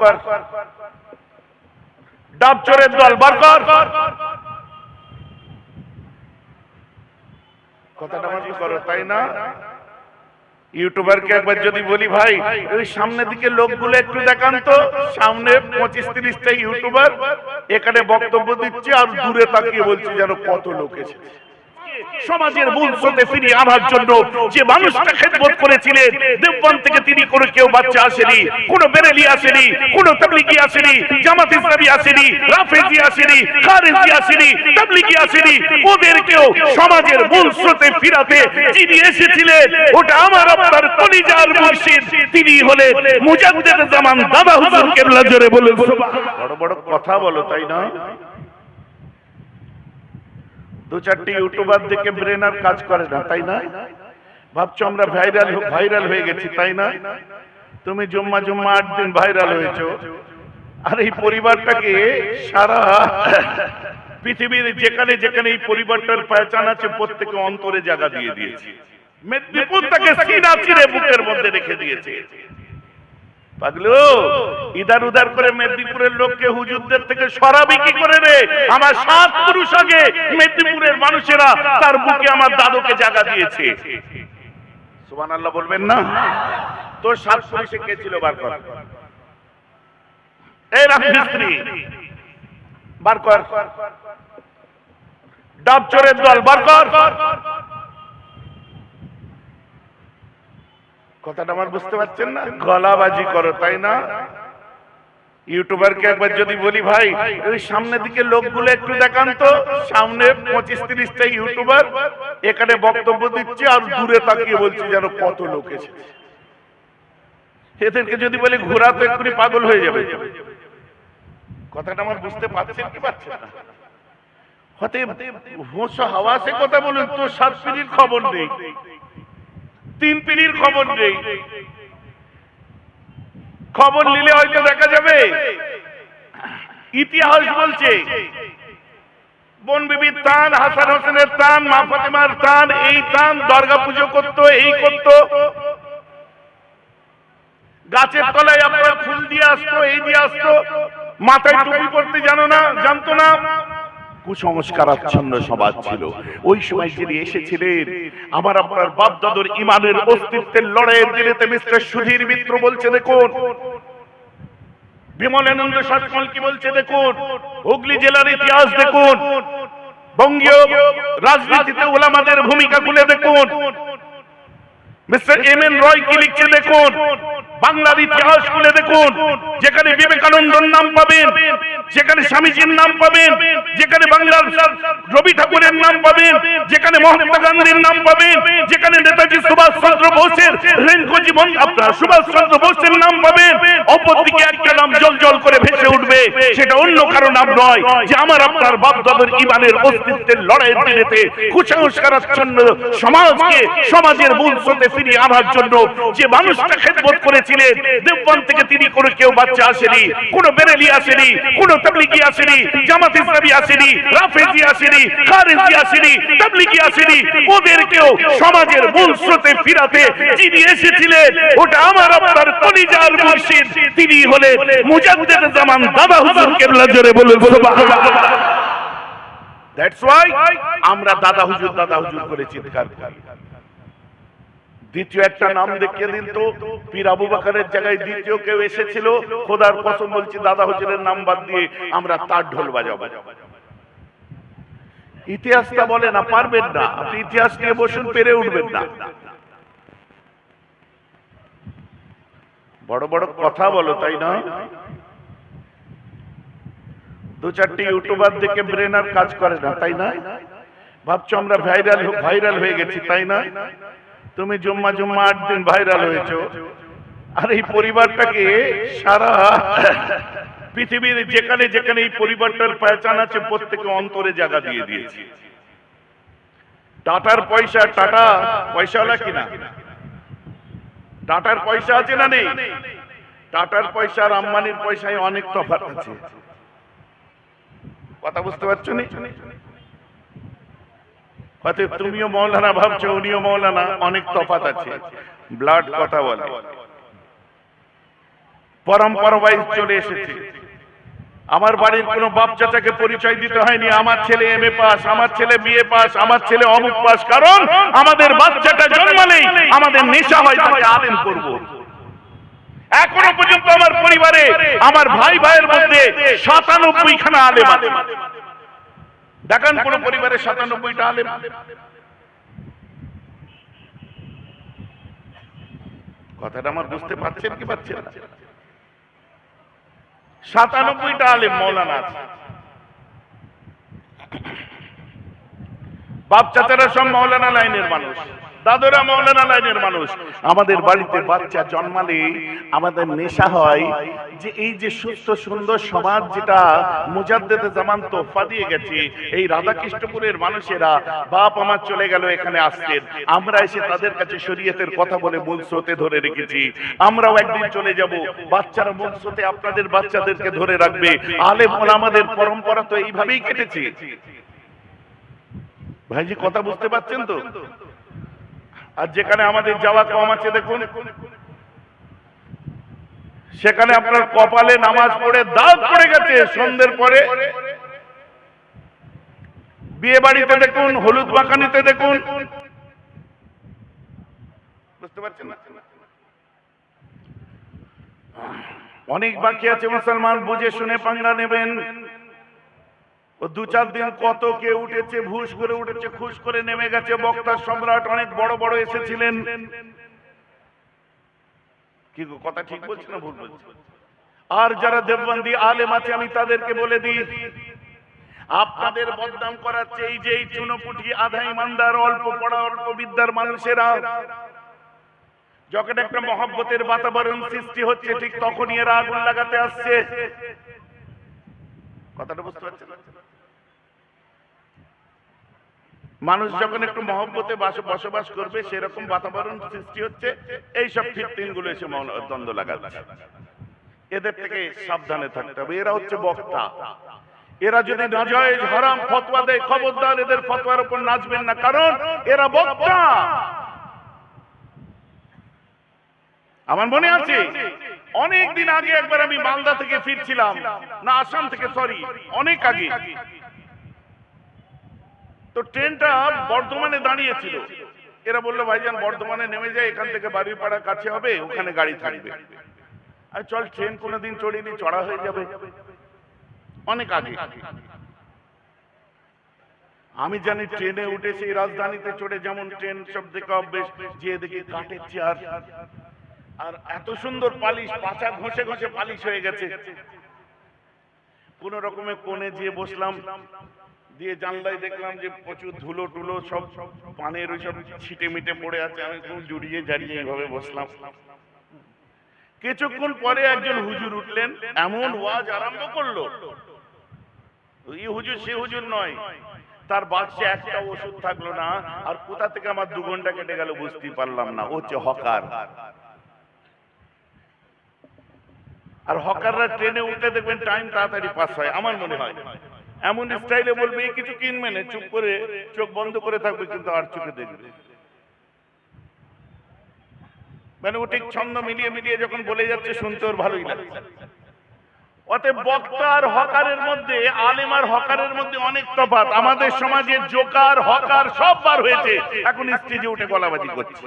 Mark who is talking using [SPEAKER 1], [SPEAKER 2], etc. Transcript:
[SPEAKER 1] কর। কথাটা তাই না? ইউটিউবারকে একবার যদি বলি, ভাই, ওই সামনের দিকে লোকগুলো একটু দেখান তো। সামনে পঁচিশ তিরিশটা ইউটিউবার এখানে বক্তব্য দিচ্ছে আর দূরে তাকিয়ে বলছি যেন কত লোক এসেছে। সমাজের মূল স্রোতে ফিরিয়ে আনার জন্য যে মানুষটা খেদমত করেছিলেন দেববান থেকে তিনি কোনো কেউ বাচ্চা আসেনি, কোন বেরেলি আসেনি, কোন তাবলিগি আসেনি, জামাত ইসলামী আসেনি, রাফেজি আসেনি, খারেজি আসেনি, তাবলিগি আসেনি। ওদেরকেও সমাজের মূল স্রোতে ফিরাতে যিনি এসেছিলেন, ওটা আমার আপনার কলিজার মুর্শিদ। তিনি হলেন মুজাদ্দেদ জামান দাদা হুজুর কেবলা জোরে বলে বড় বড় কথা বলো, তাই না দু চারটি ইউটিউবার দেখে ব্রেন আর কাজ করে না, তাই না? ভাবছ আমরা ভাইরাল ভাইরাল হয়ে গেছি, তাই না? তুমি জুম্মা জুম্মা আট দিন ভাইরাল হয়েছো। আর এই পরিবারটাকে সারা পৃথিবীর যেখানে যেখানে এই পরিবারটার পেহচান আছে, প্রত্যেকে অন্তরে জায়গা দিয়ে দিয়েছে। মেদিনীপুর তাকে সিনা চিরে বুকের মধ্যে রেখে দিয়েছে। পাগলো, ইদার উদার করে মেদিনীপুরের লোককে হুজুরদের থেকে সরাবি কি করে রে? আমার সাত পুরুষ আগে মেদিনীপুরের মানুষেরা তার বুকে আমার দাদুকে জায়গা দিয়েছে। সুবান আল্লাহ বলবেন না? তো সাত পুরুষে কে ছিল বার কর? এই রাজমিস্ত্রি বার কর। ডাব দল, বার কর। কথাটা আমার বুঝতে পারছেন না? গলাবাজি করো, তাই না? ইউটিউবারকে একবার যদি বলি, ভাই, ওই সামনের দিকে লোকগুলো একটু দেখান তো। সামনে পঁচিশ তিরিশটা ইউটিউবার এখানে বক্তব্য দিচ্ছে আর দূরে তাকিয়ে বলছে যেন কত লোক এসেছে। এদেরকে যদি বলি ঘোরা তো এক্ষুনি পাগল হয়ে যাবে। কথাটা আমার বুঝতে পারছেন কি পারছেন না? হতে হোস হাওয়া সে কথা বলুন তো সাত খবর নেই। তিন পিড়ির খবর নেই। খবর নিলে হয়তো দেখা যাবে। ইতিহাস বলছে, বন বিবির তান, হাসান হোসেনের তান, মা ফাতেমার তান, এই তান দর্গা পুজো করতো, এই করতো। গাছের তলায় আপনারা ফুল দিয়ে আসতো, এই দিয়ে আসতো। মাথায় টুপি পড়তে জানো না, জানতো না। কুসংস্কারাচ্ছন্ন সমাজ ছিল। ওই সময় যিনি এসেছিলেন, আমার আপনার বাপ দাদুর ইমানের অস্তিত্বের লড়াইয়ের দিনেতে মিস্টার সুধীর মিত্র বলছে, দেখুন। বিমলানন্দ সাতমল কি বলছে, দেখুন। হুগলি জেলার ইতিহাস, দেখুন। বঙ্গীয় রাজনীতিতে ওলামাদের ভূমিকা খুলে, দেখুন। মিস্টার এম এন রয় কি লিখছে, দেখুন। বাংলার ইতিহাস খুলে, দেখুন। যেখানে বিবেকানন্দর নাম পাবেন। যেখানে স্বামীজির নাম পাবেন, যেখানে বাংলার রবি ঠাকুরের নাম পাবেন, যেখানে মহাত্মা গান্ধীর নাম পাবেন, যেখানে নেতাজি সুভাষ চন্দ্র বোসের, রেঙ্কো জীবন, আপনার সুভাষ চন্দ্র বোসের নাম পাবেন। অপরদিকে একটা নাম জল জল করে ভেসে উঠবে, সেটা অন্য কারও নাম নয়, যে আমার আপনার বাপ দাদুর ইমানের অস্তিত্বের লড়াইয়ের দিনেতে কুসংস্কারাচ্ছন্ন সমাজকে, সমাজের মূল স্রোতে ফিরিয়ে আনার জন্য যে মানুষটা খেদমত করেছিলেন, দেববান থেকে তিনি কোনো কেউ বাচ্চা আসেনি, কোনো বেরেলি আসেনি, কোনো তাবলিগি আসেনি, জামাত ইসলামী আসেনি, রাফেজি আসেনি, খারেজি আসেনি, তাবলিগি আসেনি। ওদেরকেও সমাজের মূল স্রোতে ফিরাতে যিনি এসেছিলেন, ওটা আমার, আপনার কলিজার মুর্শিদ। তিনি হলেন মুজাদ্দেদ জামান দাদা হুজুর কেবলা জোরে বলুন দ্যাটস ওয়াই আমরা দাদা হুজুর দাদা হুজুর করে চিৎকার করি। দ্বিতীয় একটা নাম দেখিয়ে দিন তো। পীর আবু বাকারের জায়গায় দ্বিতীয় কেউ এসেছিল। খোদার কসম বলছি, দাদা হুজুরের নাম বাদ দিয়ে আমরা তার ঢোল বাজাবো। ইতিহাসটা বলে না, পারবেন না। আপনি ইতিহাস নিয়ে বসুন, পেরে উঠবেন না। বড় বড় কথা বলো, তাই না? দু চারটি ইউটিউবার দেখে ব্রেন আর কাজ করে না, তাই না? ভাবছ আমরা ভাইরাল ভাইরাল হয়ে গেছি, তাই না? তুমি জুম্মা জুম্মা আট দিন ভাইরাল হয়েছো। আর এই পরিবারটাকে সারা পৃথিবীর যেখানে যেখানে এই পরিবারটার পেহচান আছে, প্রত্যেকে অন্তরে জায়গা দিয়ে দিয়েছে। টাটার পয়সা, টাটা পয়সাওয়ালা কিনা? টাটার পয়সা আছে না নেই? টাটার পয়সা আর আম্বানির পয়সায় অনেক তফাৎ আছে। কথা বুঝতে পারছ নি? হয়তো তুমিও মৌলানা ভাবছ, উনিও মৌলানা, অনেক তফাত আছে। ব্লাড কথা বলে। পরম্পরা ওয়াইজ চলে এসেছে। আমার বাড়ির কোনো বাপ চাচাকে পরিচয় দিতে হয়নি। আমার ছেলে এম এ পাস, আমার ছেলে বিএ পাস, আমার ছেলে অমুক পাস। কারণ আমাদের বাচ্চাটা জন্মালেই আমাদের নেশা হয়, তাকে আলেম করব। এখনও পর্যন্ত আমার পরিবারে, আমার ভাই ভাইয়ের মধ্যে সাতানব্বই খানা আলেম দেখান কোন পরিবারে সাতানব্বইটা আলেম। কথাটা আমার বুঝতে পারছেন কি পাচ্ছেন না? সাতানব্বইটা আলেম মৌলানা আছে। বাপ চাচারা সব মৌলানা লাইনের মানুষ। দাদুরা মৌলানা লাইনের মানুষ, আমাদের বাড়িতে বাচ্চা জন্মালে আমাদের নেশা হয় যে এই যে সুস্থ, সুন্দর সমাজ যেটা মুজাদ্দেদে জামান তোফা দিয়ে গেছে, এই রাধাকৃষ্ণপুরের মানুষেরা বাপ আমার চলে গেল, এখানে আসছেন। আমরা এসে তাদের কাছে শরীয়তের কথা বলে মূল স্রোতে ধরে রেখেছি। আমরাও একদিন চলে যাব। বাচ্চারা মূল স্রোতে আপনাদের বাচ্চাদেরকে ধরে রাখবে। আলেম আমাদের পরম্পরা তো এইভাবেই কেটেছে। ভাইজি, কথা বুঝতে পারছেন তো? আর যেখানে আমাদের যাওয়া কম আছে, দেখুন। সেখানে আপনার কপালে নামাজ পড়ে দাগ পড়ে গেছে সন্ধ্যের পরে। বিয়ে বাড়িতে দেখুন, হলুদ মাখানিতে দেখুন। বুঝতে পারছেন? অনেক বাকি আছে মুসলমান, বুঝে শুনে পাঙ্গা নেবেন। ও দু চার দিন কত কে উঠেছে ভুস করে উঠেছে, খুশ করে নেমে গেছে। বক্তা সম্রাট অনেক বড় বড় এসেছিলেন। কি কথা ঠিক বলছি না, ভুল বলছি? আর যারা দেববন্দি আলেম আছে, আমি তাদেরকে বলে দিই, আপনাদের বদনাম করাচ্ছে এই যে এই চুনোপুটি আধা ইমানদার, অল্প পড়া, অল্প বিদ্যার মানুষেরা। যখন একটা মহব্বতের বাতাবরণ সৃষ্টি হচ্ছে, ঠিক তখনই এরা আগুন লাগাতে আসছে। কথাটা বুঝতে পারছেন? মানুষ যখন একটু মহব্বতে বাস- বসবাস করবে, সেরকম বাতাবরণ সৃষ্টি হচ্ছে। এই সব ফিফটিনগুলো এসে দ্বন্দ্ব লাগাচ্ছে। এদের থেকে সাবধানে থাকতে হবে। এরা হচ্ছে বক্তা। এরা যদি হারাম ফতোয়া দেয়, খবরদার, এদের ফতোয়ার উপর নাচবেন না। কারণ এরা বক্তা। আমার মনে আছে, অনেক দিন আগে একবার আমি মালদা থেকে ফিরছিলাম। না, আসাম থেকে সরি অনেক আগে। তো ট্রেনটা বর্ধমানে দাঁড়িয়েছিল। এরা বলল, ভাইজান, বর্ধমানে নেমে যায় এখান থেকে বাড়ির পাড়া কাছে হবে, ওখানে গাড়ি থাকবে। আর চল, ট্রেন কোনোদিন চড়িনি, চড়া হয়ে যাবে। অনেক আগে। আমি জানি ট্রেনে উঠে সেই রাজধানীতে চড়ে যেমন ট্রেন সব দেখে অভ্যেস, যে দেখি কাঠের চেয়ার। আর এত সুন্দর পালিশ পাচা ঘষে ঘষে পালিশ হয়ে গেছে। কোন রকমে কোণে যেয়ে বসলাম। দিয়ে জানলায় দেখলাম যে প্রচুর ধুলো টুলো সব সব পানের ওই সব ছিটে মিটে পড়ে আছে, আমি খুব জড়িয়ে জারিয়ে এইভাবে বসলাম। কিছুক্ষণ পরে একজন হুজুর উঠলেন, এমন ওয়াজ আরম্ভ করল। এই হুজুর সে হুজুর নয়, তার বাক্সে একটা ওষুধ থাকল না, আর কোথা থেকে আমার দু ঘণ্টা কেটে গেল বুঝতেই পারলাম না, ও হচ্ছে হকার। আর হকাররা ট্রেনে উঠে দেখবেন টাইম তাড়াতাড়ি পাস হয়, আমার মনে হয়। এমন স্টাইলে বলবে এই কিছু কিনবে না চুপ করে চোখ বন্ধ করে থাকবে কিন্তু আর চোখে দেখবে। মানে ও ঠিক ছন্দ মিলিয়ে মিলিয়ে যখন বলে যাচ্ছে শুনতে ওর ভালোই লাগছে। অতএব বক্তা আর হকারের মধ্যে আলেম আর হকারের মধ্যে অনেক তফাৎ। আমাদের সমাজে জোকার হকার সব বার হয়েছে। এখন স্টেজে উঠে গলাবাজি করছে।